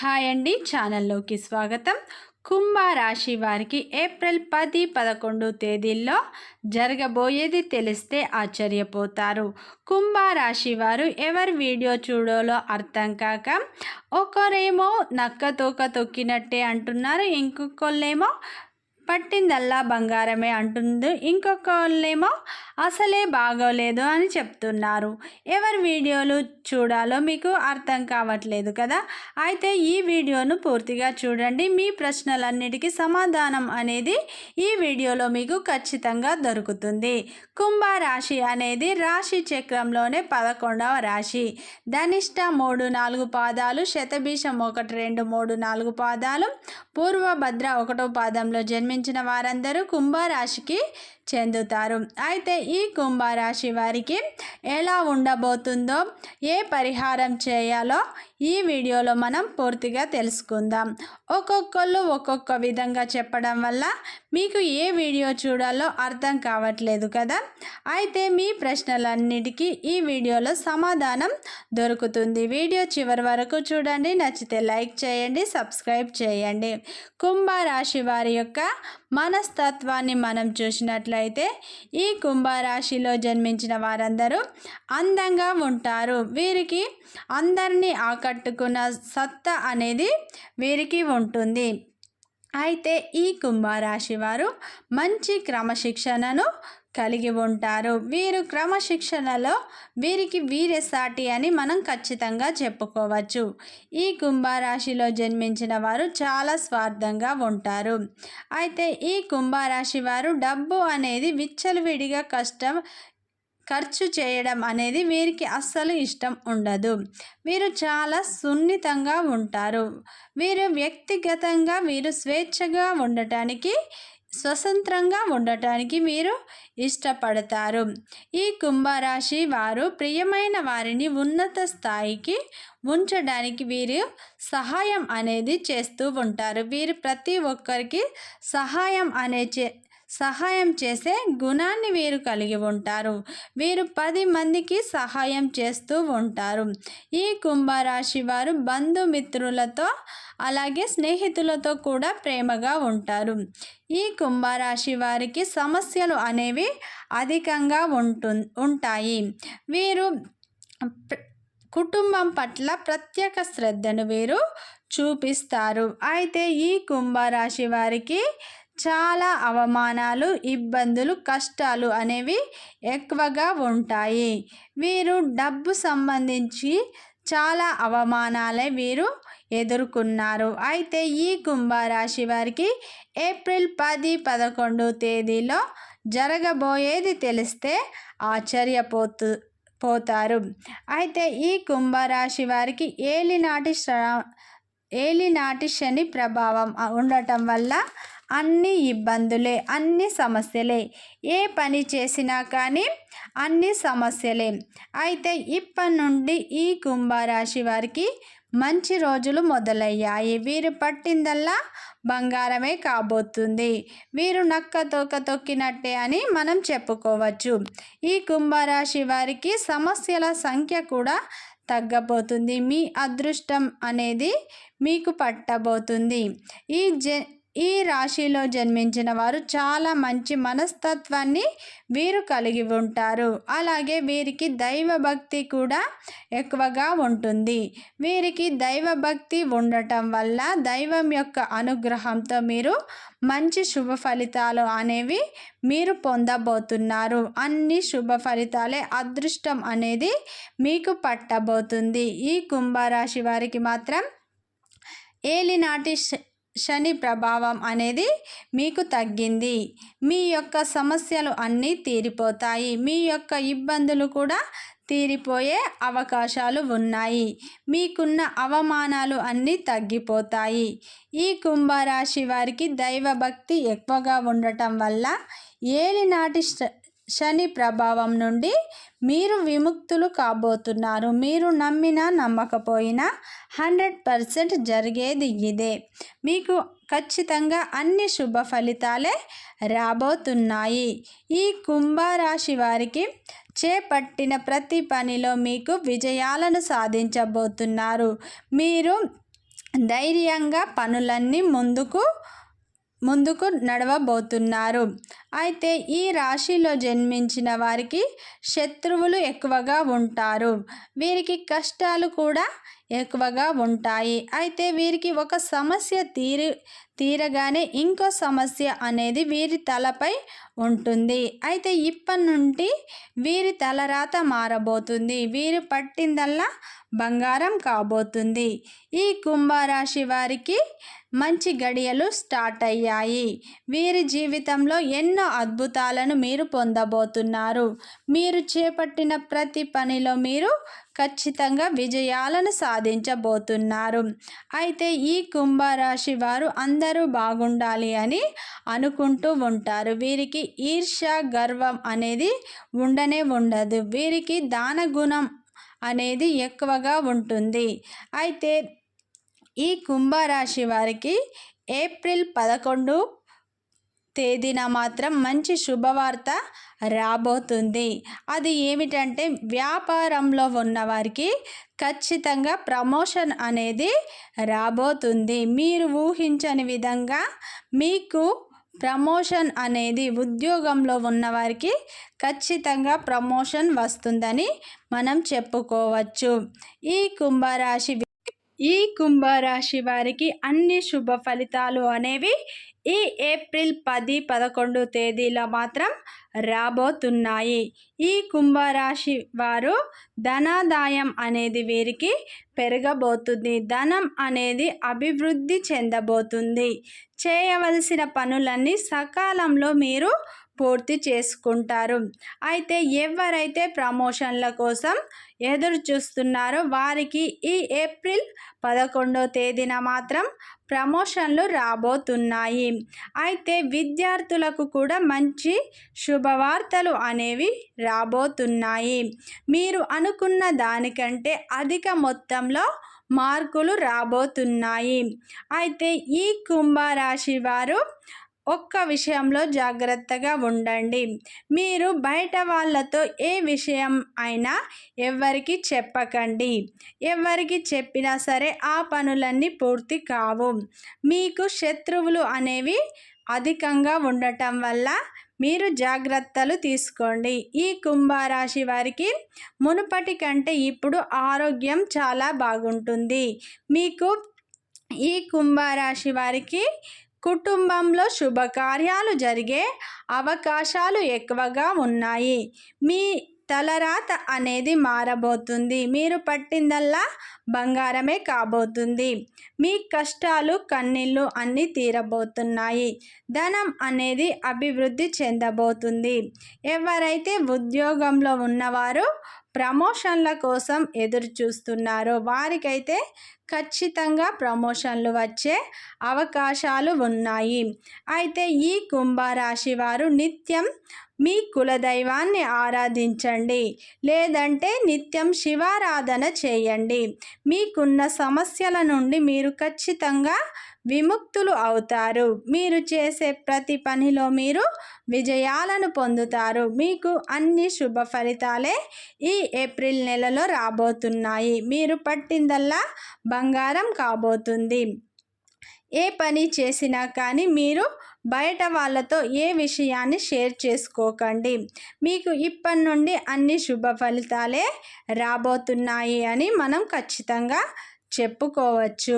Hi అండి ఛానల్లోకి స్వాగతం. కుంభరాశి వారికి ఏప్రిల్ పది పదకొండు తేదీల్లో జరగబోయేది తెలిస్తే ఆశ్చర్యపోతారు. కుంభరాశి వారు ఎవరి వీడియో చూడాలో అర్థం కాక ఒకరేమో నక్క తోక తొక్కినట్టే అంటున్నారు ఇంకొకళ్ళేమో పట్టిందల్లా బంగారమే అంటుంది. ఇంకొకళ్ళేమో అసలే బాగోలేదు అని చెప్తున్నారు. ఎవరి వీడియోలు చూడాలో మీకు అర్థం కావట్లేదు కదా? అయితే ఈ వీడియోను పూర్తిగా చూడండి. మీ ప్రశ్నలన్నిటికీ సమాధానం అనేది ఈ వీడియోలో మీకు ఖచ్చితంగా దొరుకుతుంది. కుంభరాశి అనేది రాశి చక్రంలోనే పదకొండవ రాశి. ధనిష్ట మూడు నాలుగు పాదాలు శతభీషం ఒకటి రెండు మూడు నాలుగు పాదాలు పూర్వభద్ర ఒకటో పాదంలో జన్మించిన వారందరూ కుంభరాశికి చెందుతారు. అయితే ఈ కుంభరాశి వారికి ఎలా ఉండబోతుందో ఏ పరిహారం చేయాలో ఈ వీడియోలో మనం పూర్తిగా తెలుసుకుందాం. ఒక్కొక్కళ్ళు ఒక్కొక్క విధంగా చెప్పడం వల్ల మీకు ఏ వీడియో చూడాలో అర్థం కావట్లేదు కదా? అయితే మీ ప్రశ్నలన్నిటికీ ఈ వీడియోలో సమాధానం దొరుకుతుంది. వీడియో చివరి వరకు చూడండి నచ్చితే లైక్ చేయండి సబ్స్క్రైబ్ చేయండి. కుంభరాశి వారి యొక్క మనస్తత్వాన్ని మనం చూసినట్లయితే ఈ కుంభరాశిలో జన్మించిన వారందరూ అందంగా ఉంటారు. వీరికి అందరినీ ఆకట్టుకున్న సత్తా అనేది వీరికి ఉంటుంది. అయితే ఈ కుంభరాశి వారు మంచి క్రమశిక్షణను కలిగి ఉంటారు. వీరు క్రమశిక్షణలో వీరికి వీరే సాటి అని మనం ఖచ్చితంగా చెప్పుకోవచ్చు. ఈ కుంభరాశిలో జన్మించిన వారు చాలా స్వార్థంగా ఉంటారు. అయితే ఈ కుంభరాశి వారు డబ్బు అనేది విచ్చలవిడిగా కష్టం ఖర్చు చేయడం అనేది వీరికి అస్సలు ఇష్టం ఉండదు. వీరు చాలా సున్నితంగా ఉంటారు. వీరు వ్యక్తిగతంగా వీరు స్వేచ్ఛగా ఉండటానికి స్వతంత్రంగా ఉండటానికి మీరు ఇష్టపడతారు. ఈ కుంభరాశి వారు ప్రియమైన వారిని ఉన్నత స్థాయికి ఉంచడానికి వీరు సహాయం అనేది చేస్తూ ఉంటారు. వీరు ప్రతి ఒక్కరికి సహాయం అనే చే సహాయం చేసే గుణాన్ని వీరు కలిగి ఉంటారు. వీరు పది మందికి సహాయం చేస్తూ ఉంటారు. ఈ కుంభరాశి వారు బంధుమిత్రులతో అలాగే స్నేహితులతో కూడా ప్రేమగా ఉంటారు. ఈ కుంభరాశి వారికి సమస్యలు అనేవి అధికంగా ఉంటు ఉంటాయి. వీరు కుటుంబం పట్ల ప్రత్యేక శ్రద్ధను వీరు చూపిస్తారు. అయితే ఈ కుంభరాశి వారికి చాలా అవమానాలు ఇబ్బందులు కష్టాలు అనేవి ఎక్కువగా ఉంటాయి. వీరు డబ్బు సంబంధించి చాలా అవమానాలే వీరు ఎదుర్కొన్నారు. అయితే ఈ కుంభరాశి వారికి ఏప్రిల్ పది పదకొండు తేదీలో జరగబోయేది తెలిస్తే ఆశ్చర్యపోతు పోతారు. అయితే ఈ కుంభరాశి వారికి ఏలినాటి ఏలినాటి శని ప్రభావం ఉండటం వల్ల అన్ని ఇబ్బందులే అన్ని సమస్యలే. ఏ పని చేసినా కానీ అన్ని సమస్యలే. అయితే ఇప్పటి నుండి ఈ కుంభరాశి వారికి మంచి రోజులు మొదలయ్యాయి. వీరు పట్టిందల్లా బంగారమే కాబోతుంది. వీరు నక్క తోక తొక్కినట్టే అని మనం చెప్పుకోవచ్చు. ఈ కుంభరాశి వారికి సమస్యల సంఖ్య కూడా తగ్గబోతుంది. మీ అదృష్టం అనేది మీకు పట్టబోతుంది. ఈ జ ఈ రాశిలో జన్మించిన వారు చాలా మంచి మనస్తత్వాన్ని వీరు కలిగి ఉంటారు. అలాగే వీరికి దైవభక్తి కూడా ఎక్కువగా ఉంటుంది. వీరికి దైవభక్తి ఉండటం వల్ల దైవం యొక్క అనుగ్రహంతో మీరు మంచి శుభ ఫలితాలు అనేవి మీరు పొందబోతున్నారు. అన్ని శుభ ఫలితాలే అదృష్టం అనేది మీకు పట్టబోతుంది. ఈ కుంభరాశి వారికి మాత్రం ఏలినాటి శని ప్రభావం అనేది మీకు తగ్గింది. మీ యొక్క సమస్యలు అన్నీ తీరిపోతాయి. మీ యొక్క ఇబ్బందులు కూడా తీరిపోయే అవకాశాలు ఉన్నాయి. మీకున్న అవమానాలు అన్నీ తగ్గిపోతాయి. ఈ కుంభరాశి వారికి దైవభక్తి ఎక్కువగా ఉండటం వల్ల ఏలినాటి శని ప్రభావం నుండి మీరు విముక్తులు కాబోతున్నారు. మీరు నమ్మినా నమ్మకపోయినా హండ్రెడ్ పర్సెంట్ జరిగేది ఇదే. మీకు ఖచ్చితంగా అన్ని శుభ ఫలితాలే రాబోతున్నాయి. ఈ కుంభరాశి వారికి చేపట్టిన ప్రతి పనిలో మీకు విజయాలను సాధించబోతున్నారు. మీరు ధైర్యంగా పనులన్నీ ముందుకు ముందుకు నడవబోతున్నారు. అయితే ఈ రాశిలో జన్మించిన వారికి శత్రువులు ఎక్కువగా ఉంటారు. వీరికి కష్టాలు కూడా ఎక్కువగా ఉంటాయి. అయితే వీరికి ఒక సమస్య తీరి తీరగానే ఇంకో సమస్య అనేది వీరి తలపై ఉంటుంది. అయితే ఇప్పటి నుండి వీరి తలరాత మారబోతుంది. వీరు పట్టిందల్లా బంగారం కాబోతుంది. ఈ కుంభరాశి వారికి మంచి గడియలు స్టార్ట్ అయ్యాయి. వీరి జీవితంలో ఎన్నో అద్భుతాలను మీరు పొందబోతున్నారు. మీరు చేపట్టిన ప్రతి పనిలో మీరు ఖచ్చితంగా విజయాలను సాధించబోతున్నారు. అయితే ఈ కుంభరాశి వారు అందరూ బాగుండాలి అని అనుకుంటూ ఉంటారు. వీరికి ఈర్ష గర్వం అనేది ఉండనే ఉండదు. వీరికి దాన గుణం అనేది ఎక్కువగా ఉంటుంది. అయితే ఈ కుంభరాశి వారికి ఏప్రిల్ పదకొండు తేదీన మాత్రం మంచి శుభవార్త రాబోతుంది. అది ఏమిటంటే వ్యాపారంలో ఉన్నవారికి ఖచ్చితంగా ప్రమోషన్ అనేది రాబోతుంది. మీరు ఊహించని విధంగా మీకు ప్రమోషన్ అనేది ఉద్యోగంలో ఉన్నవారికి ఖచ్చితంగా ప్రమోషన్ వస్తుందని మనం చెప్పుకోవచ్చు. ఈ కుంభరాశి ఈ కుంభరాశి వారికి అన్ని శుభ ఫలితాలు అనేవి ఈ ఏప్రిల్ పది పదకొండు తేదీలో మాత్రం రాబోతున్నాయి. ఈ కుంభరాశి వారు ధనాదాయం అనేది వీరికి పెరగబోతుంది. ధనం అనేది అభివృద్ధి చెందబోతుంది. చేయవలసిన పనులన్నీ సకాలంలో మీరు పూర్తి చేసుకుంటారు. అయితే ఎవరైతే ప్రమోషన్ల కోసం ఎదురు చూస్తున్నారో వారికి ఈ ఏప్రిల్ పదకొండో తేదీన మాత్రం ప్రమోషన్లు రాబోతున్నాయి. అయితే విద్యార్థులకు కూడా మంచి శుభవార్తలు అనేవి రాబోతున్నాయి. మీరు అనుకున్న దానికంటే అధిక మొత్తంలో మార్కులు రాబోతున్నాయి. అయితే ఈ కుంభరాశి వారు ఒక్క విషయంలో జాగ్రత్తగా ఉండండి. మీరు బయట వాళ్ళతో ఏ విషయం అయినా ఎవరికి చెప్పకండి. ఎవరికి చెప్పినా సరే ఆ పనులన్నీ పూర్తి కావు. మీకు శత్రువులు అనేవి అధికంగా ఉండటం వల్ల మీరు జాగ్రత్తలు తీసుకోండి. ఈ కుంభరాశి వారికి మునుపటి కంటే ఇప్పుడు ఆరోగ్యం చాలా బాగుంటుంది. మీకు ఈ కుంభరాశి వారికి కుటుంబంలో శుభకార్యాలు జరిగే అవకాశాలు ఎక్కువగా ఉన్నాయి. మీ తలరాత అనేది మారబోతుంది. మీరు పట్టిందల్లా బంగారమే కాబోతుంది. మీ కష్టాలు కన్నీళ్ళు అన్నీ తీరబోతున్నాయి. ధనం అనేది అభివృద్ధి చెందబోతుంది. ఎవరైతే ఉద్యోగంలో ఉన్నవారు ప్రమోషన్ల కోసం ఎదురు చూస్తున్నారో వారికైతే ఖచ్చితంగా ప్రమోషన్లు వచ్చే అవకాశాలు ఉన్నాయి. అయితే ఈ కుంభరాశి వారు నిత్యం మీ కులదైవాన్ని ఆరాధించండి. లేదంటే నిత్యం శివారాధన చేయండి. మీకున్న సమస్యల నుండి మీరు ఖచ్చితంగా విముక్తులు అవుతారు. మీరు చేసే ప్రతి పనిలో మీరు విజయాలను పొందుతారు. మీకు అన్ని శుభ ఫలితాలే ఈ ఏప్రిల్ నెలలో రాబోతున్నాయి. మీరు పట్టిందల్లా బంగారం కాబోతుంది. ఏ పని చేసినా కానీ మీరు బయట వాళ్ళతో ఏ విషయాన్ని షేర్ చేసుకోకండి. మీకు ఇప్పటి నుండి అన్ని శుభ ఫలితాలే రాబోతున్నాయి అని మనం ఖచ్చితంగా చెప్పుకోవచ్చు.